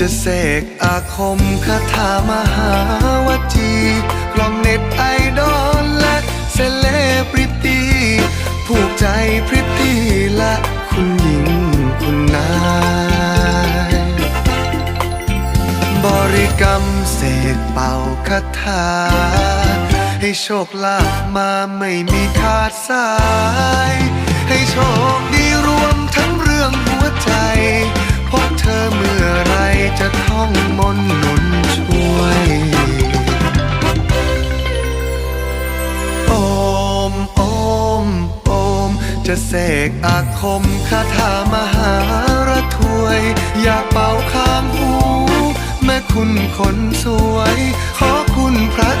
จะเสกอาคมคาถามหาวจีกล่อมเน็ตไอดอลและเซเลบริตี้ผูกใจพริตตี้และคุณหญิงคุณนาย บริกรรมเสกเป่าคาถา ให้โชคลาภมาไม่มีขาดสาย ให้โชค องมนหนุนช่วย โอมโอมโอม จะเสกอาคมคาถามหารถวย อยากเป่าข้างหู แม่คุณคนสวย ขอคุณพระ